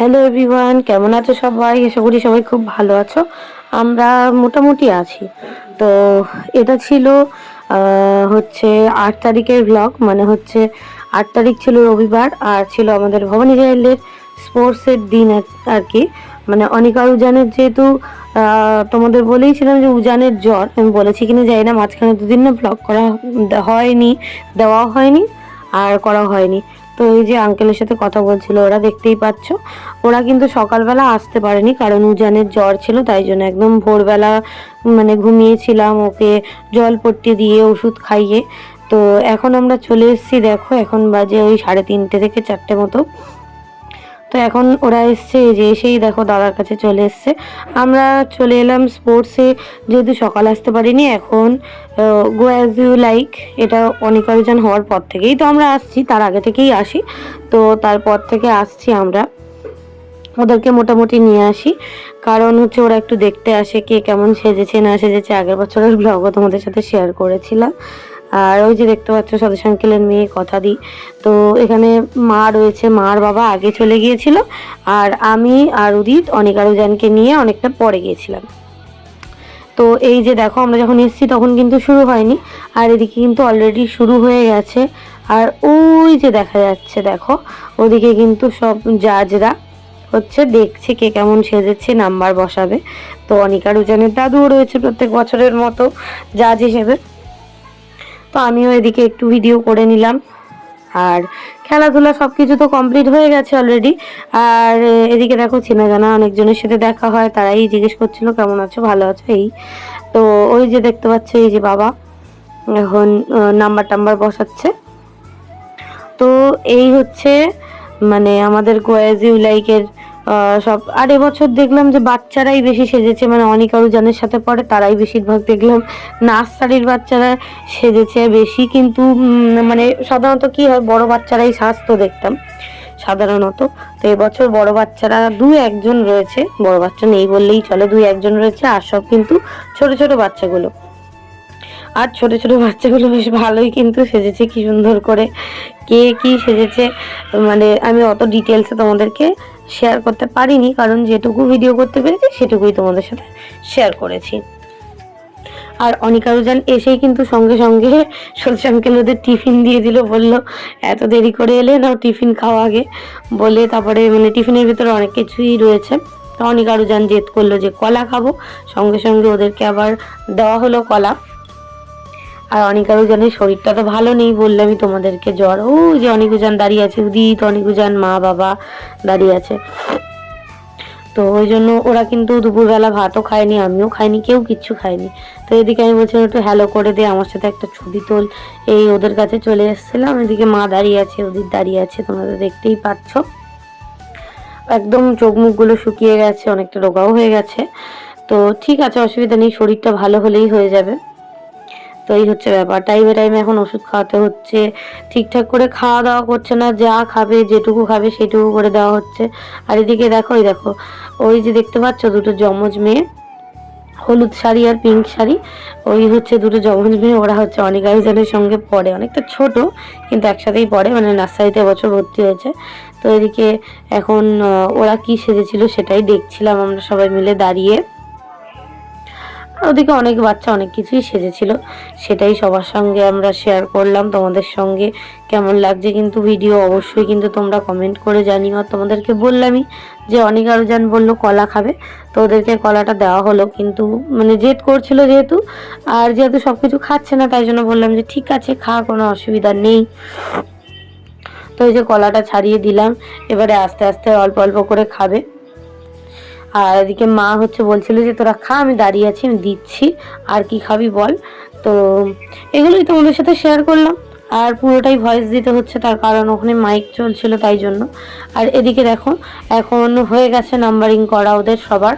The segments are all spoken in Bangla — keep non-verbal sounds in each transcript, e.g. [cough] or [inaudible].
হ্যালো এভরিওয়ান কেমন আছো সবাই? আশা করি সবাই খুব ভালো আছো। আমরা মোটামুটি আছি। তো এটা ছিল হচ্ছে আট তারিখের ব্লগ মানে হচ্ছে আট তারিখ ছিল রবিবার আর ছিল আমাদের ভবানী জাইলের স্পোর্টসের দিন আর- কি। মানে অনিকা উজানের যেহেতু তোমাদের বলেইছিলাম যে উজানের জ্বর, আমি বলেছি কিনা যাই না, মাঝখানে দুদিন না ব্লগ করা হয়নি দেওয়া হয়নি আর করা হয়নি। তো এই যে আঙ্কেলের সাথে কথা বলছিল, ওরা দেখতেই পাচ্ছ। ওরা কিন্তু সকালবেলা আসতে পারেনি কারণ উজানের জ্বর ছিল, তাই জন্য একদম ভোরবেলা মানে ঘুমিয়েছিলাম ওকে জল পট্টি দিয়ে ওষুধ খাইয়ে। তো এখন আমরা চলে এসেছি, দেখো, এখন বাজে ওই সাড়ে তিনটে থেকে চারটে মতো। তো এখন ওরা এসছে যে এসেই দেখো দাদার কাছে চলে এসছে। আমরা চলে এলাম স্পোর্টসে যেহেতু সকাল আসতে পারিনি, এখন গো অ্যাজ ইউ লাইক এটা অনেক হওয়ার পর থেকেই তো আমরা আসছি, তার আগে থেকেই আসি। তো তারপর থেকে আসছি আমরা। ওদেরকে মোটামুটি নিয়ে আসি। কারণ হচ্ছে ওরা একটু দেখতে আসে, কে কেমন সেজেছে, না সেজেছে। আগের বছরের ব্লগও তোমাদের সাথে শেয়ার করেছিলাম। আর ওই যে দেখতে পাচ্ছ সদস্য আঙ্কেলের মেয়ে কথা দিই তো এখানে মা রয়েছে, মার বাবা আগে চলে গিয়েছিল আর আমি আর উদিত অনেক আরোজনকে নিয়ে অনেকটা পরে গিয়েছিলাম। তো এই যে দেখো, আমরা যখন এসেছি তখন কিন্তু শুরু হয়নি আর এদিকে কিন্তু অলরেডি শুরু হয়ে গেছে আর ওই যে দেখা যাচ্ছে দেখো, ওদিকে কিন্তু সব জাজরা হচ্ছে দেখছে কে কেমন সেজেছে, নাম্বার বসাবে। তো অনিকা রুজানের দাদুও রয়েছে প্রত্যেক বছরের মতো জাজ হিসেবে। তো আমিও এদিকে একটু ভিডিও করে নিলাম। আর খেলাধুলা সব কিছু তো কমপ্লিট হয়ে গেছে অলরেডি আর এদিকে দেখো চেনা জানা অনেকজনের সাথে দেখা হয়, তারাই জিজ্ঞেস করছিল, কেমন আছো? ভালো আছো? এই। তো ওই যে দেখতে পাচ্ছ, এই যে বাবা এখন নাম্বার টাম্বার বসাচ্ছে। তো এই হচ্ছে মানে আমাদের গোয়াজিউ লাইকের সব, আর এবছর দেখলাম যে বাচ্চারাই বেশি সেজেছে মানে অনেক আরও জানের সাথে পড়ে তারাই বেশিরভাগ দেখলাম। নার্সারির বাচ্চারা সেজেছে বেশি, কিন্তু মানে সাধারণত কি হয়, বড় বাচ্চারাই স্বাস্থ্য দেখতাম, সাধারণত। তো এবছর বড় বাচ্চারা দু একজন রয়েছে, বড় বাচ্চা নেই বললেই চলে দুই একজন রয়েছে, আর সব কিন্তু ছোট ছোট বাচ্চাগুলো। আর ছোট ছোট বাচ্চাগুলো বেশ ভালোই কিন্তু সেজেছে, কি সুন্দর করে। কে কি সেজেছে মানে আমি অত ডিটেলসে তোমাদেরকে শেয়ার করতে পারিনি, কারণ যেটুকু ভিডিও করতে পেরেছি, সেটুকুই তোমাদের সাথে শেয়ার করেছি। আর অনিকা রুজান এসেই কিন্তু সঙ্গে সঙ্গে সলস ওদের টিফিন দিয়ে দিল, বলল, এত দেরি করে এলে নাও টিফিন খাওয়া আগে। বলে তারপরে মানে টিফিনের ভিতরে অনেক কিছুই রয়েছে। তো অনিকা রুজান জেদ করল যে কলা খাব, সঙ্গে সঙ্গে ওদেরকে আবার দেওয়া হলো কলা। আর অনিকা উজানের শরীরটা তো ভালো নেই বললামই তোমাদেরকে জ্বর। ও যে অনিক উজান দাঁড়িয়ে আছে, উদিত, অনিক উজান মা, বাবা দাঁড়িয়ে আছে। তো ওই জন্য ওরা কিন্তু দুপুরবেলা ভাতও খায়নি, আমিও খাইনি, কেউ কিচ্ছু খায়নি। তো এদিকে আমি বলছিলাম, একটু হ্যালো করে দে, আমার সাথে একটা ছবি তোল। এই ওদের কাছে চলে এসেছিলাম, এদিকে মা দাঁড়িয়ে আছে, উদিত দাঁড়িয়ে আছে, তোমরা তো দেখতেই পাচ্ছ। একদম চোখ মুখগুলো শুকিয়ে গেছে, অনেকটা রোগাও হয়ে গেছে। তো ঠিক আছে, অসুবিধা নেই, শরীরটা ভালো হলেই হয়ে যাবে। তো এই হচ্ছে ব্যাপার। টাইমে টাইমে এখন ওষুধ খাওয়াতে হচ্ছে। ঠিকঠাক করে খাওয়া দাওয়া করছে না, যা খাবে, যেটুকু খাবে সেটুকু করে দেওয়া হচ্ছে। আর এদিকে দেখো, এই দেখো, ওই যে দেখতে পাচ্ছ দুটো যমজ মেয়ে, হলুদ শাড়ি আর পিঙ্ক শাড়ি। ওই হচ্ছে দুটো যমজ মেয়ে, ওরা হচ্ছে অনেক আয়োজনের সঙ্গে পড়ে। অনেকটা ছোট, কিন্তু একসাথেই পড়ে মানে নার্সারিতে বছর ভর্তি হয়েছে। তো এদিকে এখন ওরা কি সেজেছিল সেটাই দেখছিলাম আমরা সবাই মিলে দাঁড়িয়ে। আর ওদিকে অনেক বাচ্চা, অনেক কিছুই সেজেছিল। সেটাই সবার সঙ্গে আমরা শেয়ার করলাম তোমাদের সঙ্গে কেমন লাগছে। কিন্তু ভিডিও অবশ্যই কিন্তু তোমরা কমেন্ট করে জানিও। আর তোমাদেরকে বললামই যে অনেক আরও যান বলল কলা খাবে। তো ওদেরকে কলাটা দেওয়া হলো। কিন্তু মানে জেদ করছিল যেহেতু, আর যেহেতু সব কিছু খাচ্ছে না, তাই জন্য বললাম যে ঠিক আছে, খা, কোনো অসুবিধা নেই। তো এই যে কলাটা ছাড়িয়ে দিলাম। এবারে আস্তে আস্তে অল্প অল্প করে খাবে। আর এদিকে মা হচ্ছে বলছিল যে, তোরা খা, আমি দাঁড়িয়ে আছি, আমি দিচ্ছি। আর কি খাবি বল? তো এগুলোই তোমাদের সাথে শেয়ার করলাম। আর পুরোটাই ভয়েস দিতে হচ্ছে, তার কারণ ওখানে মাইক চলছিল তাই জন্য। আর এদিকে দেখো, এখন হয়ে গেছে নাম্বারিং করা ওদের সবার।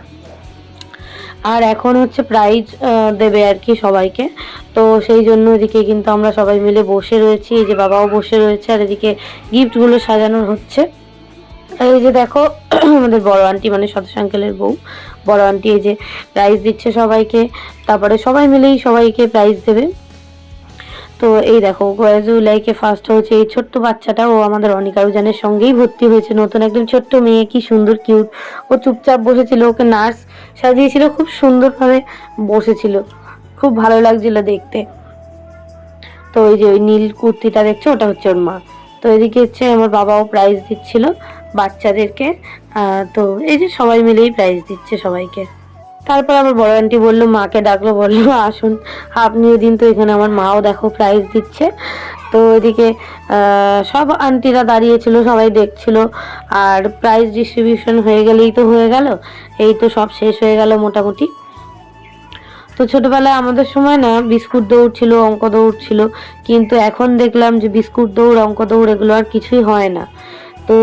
আর এখন হচ্ছে প্রাইজ দেবে আর কি সবাইকে। তো সেই জন্য এদিকে কিন্তু আমরা সবাই মিলে বসে রয়েছি। এই যে বাবাও বসে রয়েছে, আর এদিকে গিফটগুলো সাজানো হচ্ছে। এই যে দেখো আমাদের বড় আন্টি মানে সদস্য বউ। বড় আন্টি এই যে প্রাইজ দিচ্ছে সবাইকে, তারপরে সবাই মিলেই সবাইকে প্রাইজ দেবে। তো এই দেখো গয়াজুলাইকে ফার্স্ট হয়েছে এই ছোট্ট বাচ্চাটা। ও আমাদের অনিকারুজানের সঙ্গেই ভর্তি হয়েছে। নতুন একদম ছোট্ট মেয়ে, কি সুন্দর কিউট ও চুপচাপ বসেছিল, ওকে নার্স সাজিয়েছিল, খুব সুন্দরভাবে বসেছিল। খুব ভালো লাগছিল দেখতে। তো ওই যে ওই নীল কুর্তিটা দেখছ, ওটা হচ্ছে ওর মা। তো এদিকে হচ্ছে আমার বাবাও প্রাইজ দিচ্ছিল বাচ্চাদেরকে। তো এই যে সবাই মিলেই প্রাইজ দিচ্ছে সবাইকে। তারপর আমার বড় আন্টি বলল মাকে ডাকলো বলল আসুন। আপনিও দিন তো এখানে আমার মাও দেখো প্রাইজ দিচ্ছে। তো আহ, সব আন্টিরা দাঁড়িয়েছিল সবাই দেখছিল। আর প্রাইজ ডিস্ট্রিবিউশন হয়ে গেলেই তো হয়ে গেল। এই তো সব শেষ হয়ে গেল মোটামুটি। তো ছোটবেলায় আমাদের সময় না বিস্কুট দৌড় ছিল অঙ্ক দৌড় ছিল। কিন্তু এখন দেখলাম যে বিস্কুট দৌড় অঙ্ক দৌড় এগুলো আর কিছুই হয় না। তো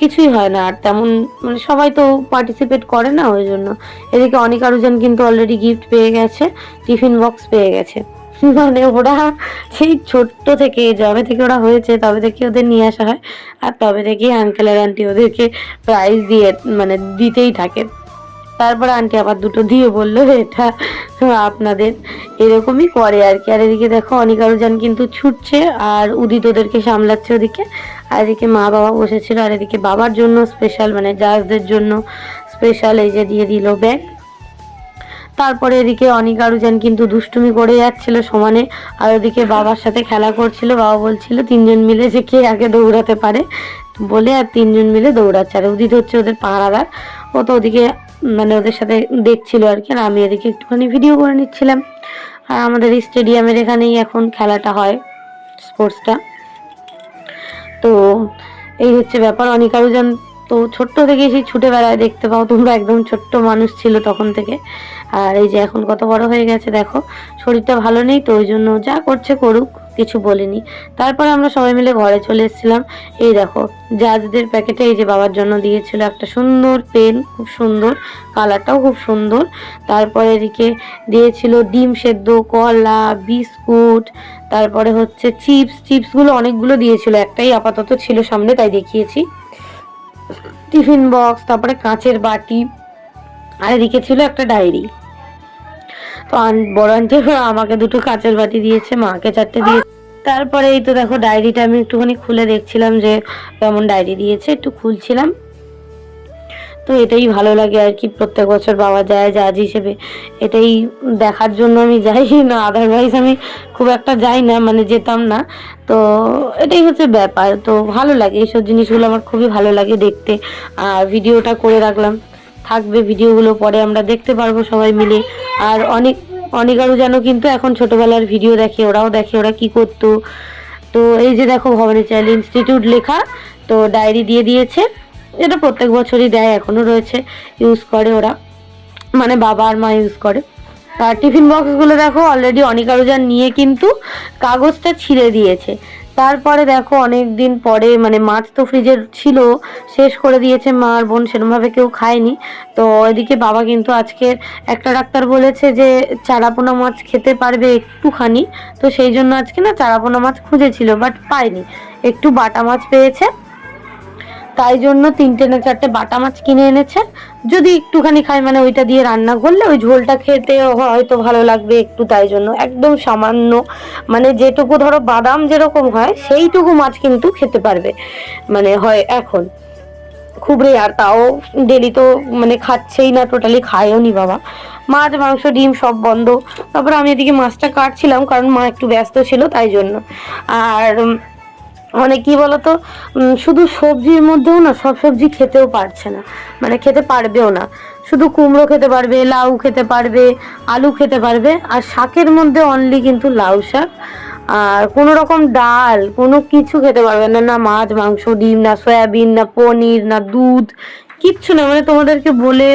কিছুই হয় না, আর তেমন মানে সবাই তো পার্টিসিপেট করে না ওই জন্য। এদিকে অনেক আরোজন কিন্তু অলরেডি গিফট পেয়ে গেছে, টিফিন বক্স পেয়ে গেছে। মানে ওরা সেই ছোট্ট থেকে, যবে থেকে ওরা হয়েছে, তবে থেকে ওদের নিয়ে আসা হয়, আর তবে থেকেই আঙ্কেল আর আন্টি ওদেরকে প্রাইজ দিয়ে মানে দিতেই থাকে। তারপর আন্টি আবার দুটো দিয়ে বলল, এটা আপনাদের এরকমই করে আর কি। আর এদিকে দেখো অনিকারুজান কিন্তু ছুটছে, আর উদিত ওদেরকে সামলাচ্ছে ওদিকে। আর এদিকে মা বাবা বসেছিল, আর এদিকে বাবার জন্য স্পেশাল মানে জাজদের জন্য স্পেশাল এই যে দিয়ে দিল ব্যাগ তারপরে এদিকে অনিকারুজান কিন্তু দুষ্টুমি করে যাচ্ছিল সমানে, আর ওদিকে বাবার সাথে খেলা করছিল, বাবা বলছিল তিনজন মিলে যে কে আগে দৌড়াতে পারে। বলে আর তিনজন মিলে দৌড়াচ্ছে, আর উদিত হচ্ছে ওদের পাহারাদার। ও তো ওদিকে মানে ওদের সাথে দেখছিল আর কি, আর আমি এদিকে একটুখানি ভিডিও করে নিচ্ছিলাম। আর আমাদের স্টেডিয়ামের এখানেই এখন খেলাটা হয় স্পোর্টসটা তো এই হচ্ছে ব্যাপার। অনেক আরও জান তো ছোট্ট থেকে সেই ছুটে বেড়ায়, দেখতে পাও তোমরা একদম ছোট্ট মানুষ ছিল তখন থেকে। আর এই যে এখন কত বড় হয়ে গেছে, দেখো, শরীরটা ভালো নেই তো ওই জন্য যা করছে করুক, কিছু বলিনি। তারপরে আমরা সবাই মিলে ঘরে চলে এসেছিলাম। এই দেখো, জাজদের প্যাকেটে এই যে বাবার জন্য দিয়েছিল একটা সুন্দর পেন, খুব সুন্দর, কালারটাও খুব সুন্দর। তারপরে এদিকে দিয়েছিল ডিম সেদ্ধ, কলা, বিস্কুট তারপরে হচ্ছে চিপস, চিপসগুলো অনেকগুলো দিয়েছিল, একটাই আপাতত ছিল সামনে, তাই দেখিয়েছি। টিফিন বক্স, তারপরে কাঁচের বাটি, আর এদিকে ছিল একটা ডায়েরি। তো বড় আন্টি আমাকে দুটো কাঁচের বাটি দিয়েছে, মাকে চারটে দিয়েছে। তারপরে এই তো দেখো, ডায়েরিটা আমি একটুখানি খুলে দেখছিলাম যে কেমন ডায়েরি দিয়েছে, একটু খুলছিলাম। তো এটাই ভালো লাগে আর কি, প্রত্যেক বছর বাবা যায় জাজ হিসেবে। এটাই দেখার জন্য আমি যাই, [laughs] না আদারওয়াইজ আমি খুব একটা যাই না মানে যেতাম না। তো এটাই হচ্ছে ব্যাপার। তো ভালো লাগে, এইসব জিনিসগুলো আমার খুবই ভালো লাগে দেখতে। আর ভিডিওটা করে রাখলাম। থাকবে ভিডিওগুলো পরে, আমরা দেখতে পারব সবাই মিলে। আর অনেক অনেক আরও যেন কিন্তু এখন ছোটোবেলার ভিডিও দেখে, ওরাও দেখে, ওরা কি করতো। তো এই যে দেখো, ভবানী চাইল্ড ইনস্টিটিউট লেখা, তো ডায়েরি দিয়ে দিয়েছে। এটা প্রত্যেক বছরই দেয়, এখনও রয়েছে ইউজ করে ওরা। মানে বাবা আর মা ইউজ করে। আর টিফিন বক্সগুলো দেখো অলরেডি অনেক আরও যান নিয়ে কিন্তু কাগজটা ছিঁড়ে দিয়েছে। তারপরে দেখো অনেক দিন পরে মানে মাছ তো ফ্রিজের ছিল, শেষ করে দিয়েছে মা আর বোন সেরকমভাবে কেউ খায়নি। তো এদিকে বাবা কিন্তু আজকে একটা ডাক্তার বলেছে যে, চারাপোনা মাছ খেতে পারবে একটুখানি। তো সেই জন্য আজকে না চারাপোনা মাছ খুঁজেছিল বাট পায়নি। একটু বাটা মাছ পেয়েছে তাই জন্য তিনটে না চারটে বাটা মাছ কিনে এনেছে। যদি একটুখানি খাই মানে ওইটা দিয়ে রান্না করলে ওই ঝোলটা খেতে হয়তো ভালো লাগবে একটু তাই জন্য। একদম সামান্য মানে যেটুকু ধরো বাদাম যেরকম হয়, সেইটুকু মাছ কিন্তু খেতে পারবে মানে হয় এখন। খুব রেয়ার তাও ডেলি তো মানে খাচ্ছেই না টোটালি খায়ও নি বাবা। মাছ, মাংস, ডিম সব বন্ধ। তারপর আমি এদিকে মাছটা কাটছিলাম, কারণ মা একটু ব্যস্ত ছিল তাই জন্য। আর মানে কি বলতো? শুধু সবজির মধ্যেও না, সব সবজি খেতেও পারছে না। মানে খেতে পারবেও না। শুধু কুমড়ো খেতে পারবে, লাউ খেতে পারবে, আলু খেতে পারবে, আর শাকের মধ্যে অনলি কিন্তু লাউ শাক। আর কোনো রকম ডাল, কোনো কিছু খেতে পারবে না। না মাছ, মাংস, ডিম, না সয়াবিন, না পনির, না দুধ, কিচ্ছু না। মানে তোমাদেরকে বলে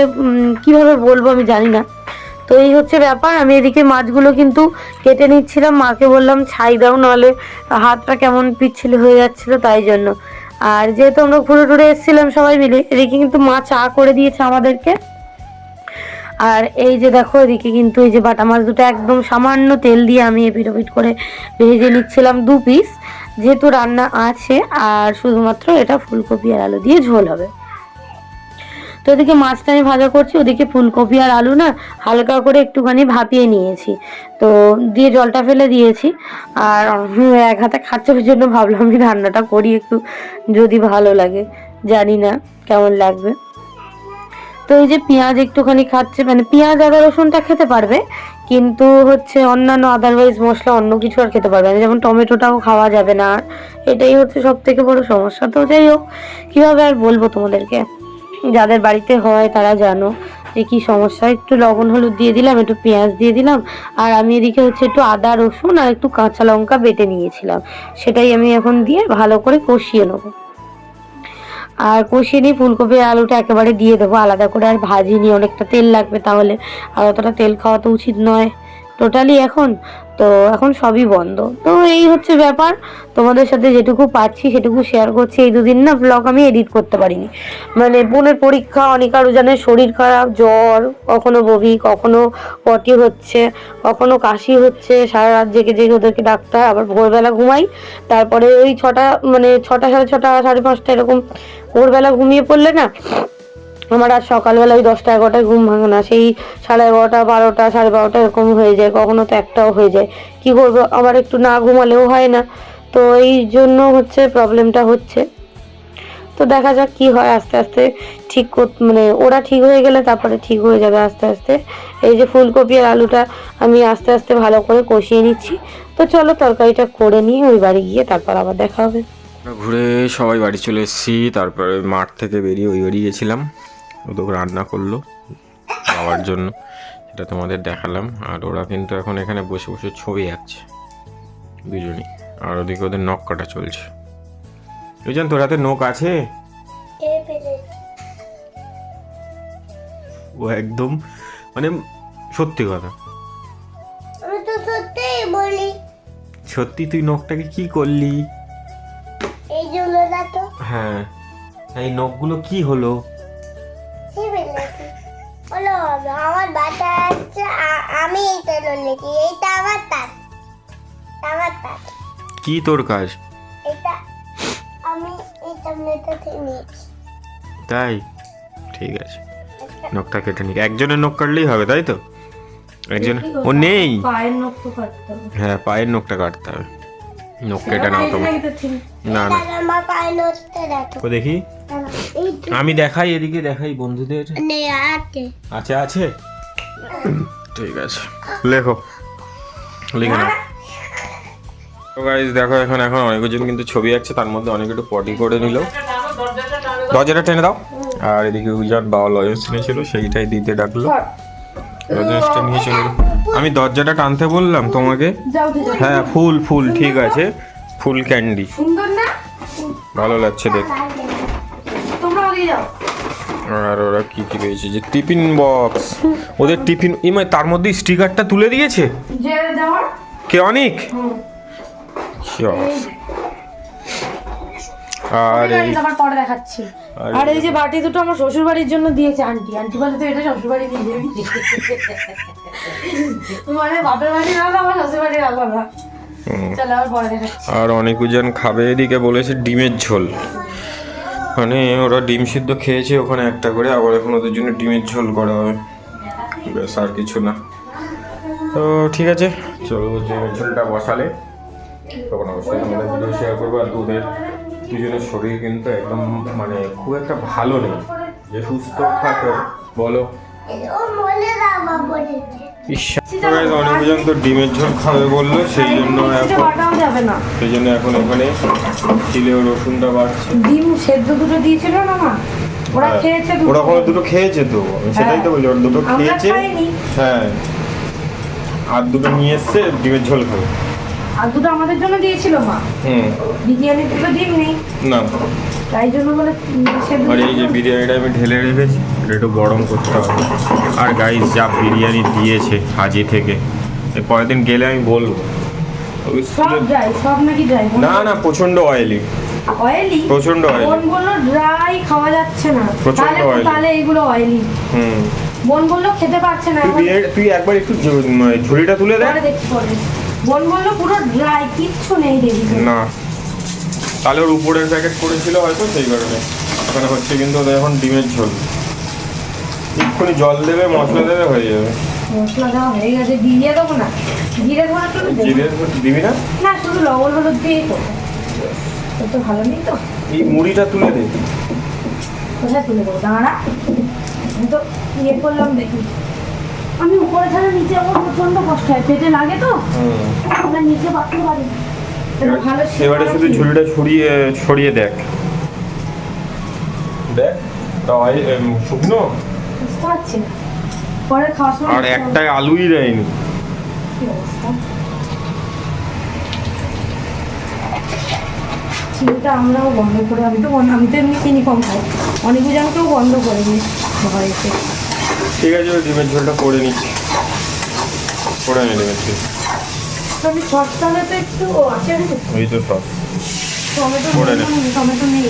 কীভাবে বলব আমি জানি না। তো এই হচ্ছে ব্যাপার। আমি এদিকে মাছগুলো কিন্তু কেটে নিচ্ছিলাম। মাকে বললাম, ছাই দাও, নাহলে হাতটা কেমন পিচ্ছিল হয়ে যাচ্ছিল তাই জন্য। আর যেহেতু আমরা ঘুরে টুরে এসেছিলাম সবাই মিলে, এদিকে কিন্তু মা চা করে দিয়েছে আমাদেরকে। আর এই যে দেখো, এদিকে কিন্তু এই যে বাটা মাছ দুটো একদম সামান্য তেল দিয়ে আমি এপিট ওপিট করে ভেজে নিচ্ছিলাম দু পিস যেহেতু রান্না আছে, আর শুধুমাত্র এটা ফুলকপি আর আলু দিয়ে ঝোল হবে। তো ওদিকে মাছটা আমি ভাজা করছি, ওদিকে ফুলকপি আর আলু না হালকা করে একটুখানি ভাপিয়ে নিয়েছি। তো দিয়ে জলটা ফেলে দিয়েছি। আর এক হাতে খাচ্ছে ওই জন্য ভাবলাম আমি রান্নাটা করি একটু, যদি ভালো লাগে। জানি না কেমন লাগবে। তো এই যে পেঁয়াজ একটুখানি খাচ্ছে মানে পেঁয়াজ, আদা, রসুনটা খেতে পারবে, কিন্তু হচ্ছে অন্যান্য আদারওয়াইজ মশলা অন্য কিছু আর খেতে পারবে না। যেমন টমেটোটাও খাওয়া যাবে না। এটাই হচ্ছে সব থেকে বড় সমস্যা। তো যাই হোক, কীভাবে আর বলব তোমাদেরকে? যাদের বাড়িতে হয় তারা জানো যে কী সমস্যা। একটু লবণ হলুদ দিয়ে দিলাম, একটু পেঁয়াজ দিয়ে দিলাম, আর আমি এদিকে হচ্ছে একটু আদা, রসুন আর একটু কাঁচা লঙ্কা বেটে নিয়েছিলাম। সেটাই আমি এখন দিয়ে ভালো করে কষিয়ে নেব। আর কষিয়ে নিয়ে ফুলকপি আলুটা একেবারে দিয়ে দেবো, আলাদা করে আর ভাজিনি অনেকটা তেল লাগবে তাহলে। আর অতটা তেল খাওয়া তো উচিত নয়। টোটালি এখন তো এখন সবই বন্ধ। তো এই হচ্ছে ব্যাপার। তোমাদের সাথে যেটুকু পাচ্ছি সেটুকু শেয়ার করছি। এই দুদিন না ব্লগ আমি এডিট করতে পারিনি। মানে বোনের পরীক্ষা, অনেক আরও জানে শরীর খারাপ, জ্বর, কখনো বমি, কখনো পটি হচ্ছে, কখনো কাশি হচ্ছে, সারা রাত জেগে জেগে ওদেরকে ডাক্তার, আবার ভোরবেলা ঘুমাই। তারপরে ওই ছটা মানে ছটা সাড়ে ছটা, সাড়ে পাঁচটা এরকম ভোরবেলা ঘুমিয়ে পড়লে না আমার আর সকালবেলা ওই দশটা এগারোটায় ঘুম ভাঙে না। সেই সাড়ে এগারোটা, বারোটা, সাড়ে বারোটা এরকম হয়ে যায়, কখনো তো একটাও হয়ে যায়। কি করব আবার একটু না ঘুমালেও হয় না। তো এই জন্য হচ্ছে প্রবলেমটা হচ্ছে। তো দেখা যাক কি হয় আস্তে আস্তে ঠিক মানে ওরা ঠিক হয়ে গেলে তারপরে ঠিক হয়ে যাবে আস্তে আস্তে। এই যে ফুলকপি আর আলুটা আমি আস্তে আস্তে ভালো করে কষিয়ে নিচ্ছি। তো চলো তরকারিটা করে নিয়ে ওই বাড়ি গিয়ে তারপর আবার দেখা হবে। ঘুরে সবাই বাড়ি চলে এসেছি, তারপরে মাঠ থেকে বেরিয়ে ওই বাড়ি গেছিলাম। ওদের রান্না করল খাওয়ার জন্য। সেটা তোমাদের দেখালাম। আর ওরা কিন্তু এখন এখানে বসে বসে ছবি আঁকছে দুজনই। আর ওদিকে ওদের নখ কাটা চলছে। বুঝছেন তোর হাতে নখ আছে? ও একদম মানে সত্যি কথা। সত্যি তুই নখটাকে কি করলি? এই হ্যাঁ। এই নখগুলো কি হলো? বাটা আমি এইটা এইটা আমার তার। আমার তার। কি তোর কাজ? এটা আমি এই টমেটো থেকে নিয়েছি। তাই? ঠিক আছে। নখটা কেটে নিক। একজনের নখ কাটলেই হবে তাই তো? একজন ও নেই। পায়ের নখ তো কাটতে হবে। হ্যাঁ পায়ের নখটা কাটতে হবে। নখ কেটে নাও তোমার না না। আমার পায়ে নড়তে দেখো। ও দেখি। আমি দেখাই এদিকে দেখাই বন্ধুদের। নে আছে। আছে আছে? ঠিক আছে। লেখো। লিখে নাও। তো গাইজ দেখো এখন এখন অনেকজন কিন্তু ছবি আঁকছে তার মধ্যে অনেক একটু পটি করে নিল। দরজাটা টেনে দাও। আর এদিকে উজান বাবা লজেন্স ছিল সেইটাই দিতে ডাকলো। লজেন্সটা নিয়ে চলে। আমি দরজাটা টানতে বললাম তোমাকে? হ্যাঁ ফুল ফুল ঠিক আছে। ফুল ক্যান্ডি। ভালো লাগছে দেখ। তোমরা যাও। আর ওরা কি কি পেয়েছে যে টিফিন বক্স। ওদের টিফিন ইমাই তার মধ্যে স্টিকারটা তুলে দিয়েছে? কে অনেক। আর এই পরে দেখাচ্ছি। আর এই যে বাটি দুটো আমার শ্বশুর বাড়ির জন্য দিয়েছে আন্টি। আন্টি বলে তো এটা শ্বশুর বাড়ি দিয়ে দিবি? মানে বাপের বাড়ি আলাদা আমার শ্বশুর আলাদা। আবার আর অনেকজন খাবে এদিকে বলেছে ডিমের ঝোল। মানে ওরা ডিম সিদ্ধ খেয়েছে, ওখানে একটা করে, আবার এখন ওদের জন্য ডিমের ঝোল করা হবে। ব্যাস, আর কিছু না। তো ঠিক আছে, চলো ডিমের ঝোলটা বসালে, তখন অবশ্যই তোমাদের ভিডিও শেয়ার করব। আর দুধের দুজনের শরীর কিন্তু একদম মানে খুব একটা ভালো নেই। যে সুস্থ থাকে, বলো। বলেছে অনেকজন ডিমের ঝোল খাবে বলল সেই জন্য এখন যাবে না। সেই জন্য এখন এখানে চিলে ও রসুনটা বাড়ছে। ডিম সেদ্ধ দুটো দিয়েছিল না মা? ওরা হ্যাঁ। খেয়েছে দুটো। ওরা ওখানে দুটো খেয়েছে তো আমি সেটাই তো বলছি ওরা দুটো খেয়েছে। হ্যাঁ আর দুটো নিয়ে এসছে ডিমের ঝোল খাবে। আর দুটো আমাদের জন্য দিয়েছিল মা। হুম। বিরিয়ানি দুটো ডিম নেই। না। তাই জন্য বলে আর এই যে বিরিয়ানিটা আমি ঢেলে রেখেছি। একটু গরম করতে হবে। আর গাইস যা বিরিয়ানি দিয়েছে হাজি থেকে পরের দিন গেলে আমি বলব। না না প্রচণ্ড অয়েলি অয়েলি প্রচণ্ড oily। বোন বলল ড্রাই খাওয়া যাচ্ছে না। তাহলে oily। তাহলে এইগুলো অয়েলি হুম। বোন বলল খেতে পারছে না তুই একবার একটু ঝুড়িটা তুলে দে। বোন বলল পুরো ড্রাই কিচ্ছু নেই দেখি না। তাহলে ওর উপরের প্যাকেট করেছিল হয়তো সেই কারণে। ওখানে হচ্ছে কিন্তু ওদের এখন ডিমের ঝোল। এক্ষুনি জল দেবে মশলা দেবে হয়ে যাবে। মশলা দেওয়া হয়ে গেছে দিয়ে দেবো না। জিরে ধরা তো দেবো জিরের দিবি না? না শুধু লবণ হলুদ দিয়েই তো তো ভালো নেই তো? এই মুড়িটা তুলে দে। কোথায় তুলে দেবো? দাঁড়া। আমি তো ইয়ে করলাম দেখি। আমি উপরে ছাড়া নিচে আমার প্রচণ্ড কষ্ট হয়। পেটে লাগে তো? আমরা নিচে পাততে পারি এবারে শুধু ঝুড়িটা ছড়িয়ে ছড়িয়ে দেখ। দেখ শুকনো? না। পরে খাওয়ার সময় আর একটাই আলুই দেয়নি। চিনিটা আমরাও বন্ধ করে আমি তো আমি তো এমনি চিনি কম খাই। অনেক জনকেও বন্ধ করে দিই ঘরেতে ঠিক আছে ওই ডিমের ঝোলটা করে নিচ্ছি। করে নি ডিমের ঝোল। আমি সস্তালে তো একটু আছে ওই তো সব টমেটো। নেই, টমেটো নেই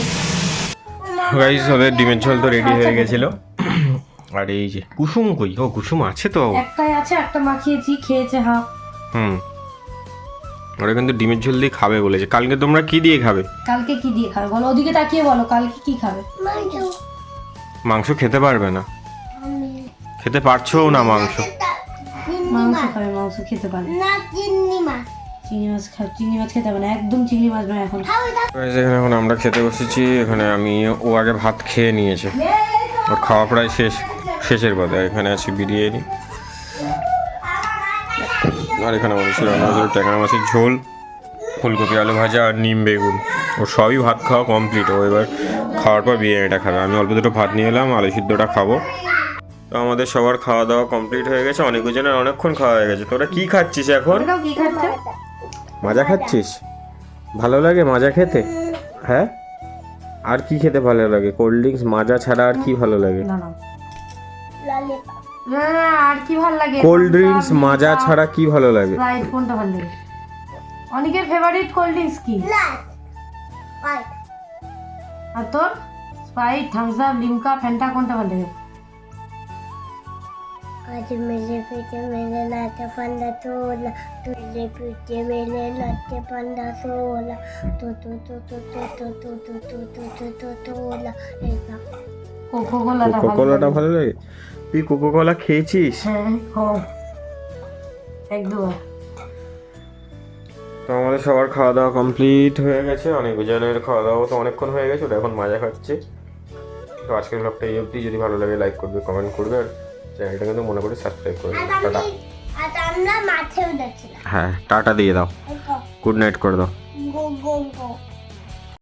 গাইস ওদের ডিমের ঝোল তো রেডি হয়ে গেছিল। আর এই যে কুসুম কই? ও কুসুম আছে তো একটাই আছে একটা মাখিয়েছি খেয়েছে হাফ হুম। ওরা কিন্তু ডিমের ঝোল দিয়ে খাবে বলেছে। কালকে তোমরা কি দিয়ে খাবে? কালকে কি দিয়ে খাবে? বলো ওদিকে তাকিয়ে বলো কালকে কি খাবে? মাংস। মাংস খেতে পারবে না। আমি। খেতে পারছ না মাংস? মাংস খাবে। মাংস খেতে পারবে। না চিংড়ি মাছ। চিংড়ি মাছ খাবে চিংড়ি মাছ খেতে হবে না একদম চিংড়ি মাছ এখন। এখানে এখন আমরা খেতে বসেছি। এখানে আমি ও আগে ভাত খেয়ে নিয়েছে। ওর খাওয়া প্রায় শেষ। শেষের পথে এখানে আছে বিরিয়ানি। আর এখানে বলেছিল রান্না হয়েছিল ট্যাংরা মাছের ঝোল ফুলকপি আলু ভাজা আর নিম বেগুন। ও সবই ভাত খাওয়া কমপ্লিট ও এবার খাওয়ার পর বিরিয়ানিটা খাবে। আমি অল্প দুটো ভাত নিয়ে এলাম আলু সিদ্ধটা খাব। তো আমাদের সবার খাওয়া দাওয়া কমপ্লিট হয়ে গেছে। অনেক অনেকজনের অনেকক্ষণ খাওয়া হয়ে গেছে। তোরা কি খাচ্ছিস এখন? মাজা খাচ্ছিস? ভালো লাগে মাজা খেতে? হ্যাঁ? আর কি খেতে ভালো লাগে? কোল্ড ড্রিঙ্কস মাজা ছাড়া আর কি ভালো লাগে? হ্যাঁ, আর কি ভালো লাগে? কোল্ড ড্রিঙ্কস মাজা ছাড়া কি ভালো লাগে? স্প্রাইট কোনটা ভালো লাগে? অনেকের ফেভারিট কোল্ড ড্রিঙ্কস কি? আর তোর? Sprite Thums Up Limca Fanta কোনটা ভালো লাগে? আজ মেরে পেটে মেরে নাচে পান্ডা তোলা তুলে পিঠে মেরে নাচে পান্ডা তোলা তো তো তো তো তো তো তো তো তো তো তো তো তোলা কোকো কোলাটা ভালো লাগে? তুই কোকো কোলা খেয়েছিস? হ্যাঁ তো আমাদের সবার খাওয়া দাওয়া কমপ্লিট হয়ে গেছে। অনেক জনের খাওয়া দাওয়া তো অনেকক্ষণ হয়ে গেছে ওটা এখন মাজা খাচ্ছে। তো আজকের ব্লগটা এই অবধি। যদি ভালো লাগে লাইক করবে কমেন্ট করবে আর চ্যানেলটা কিন্তু মনে করে সাবস্ক্রাইব করবে টাটা। হ্যাঁ টাটা দিয়ে দাও। গুড নাইট করে দাও। গো গো গো।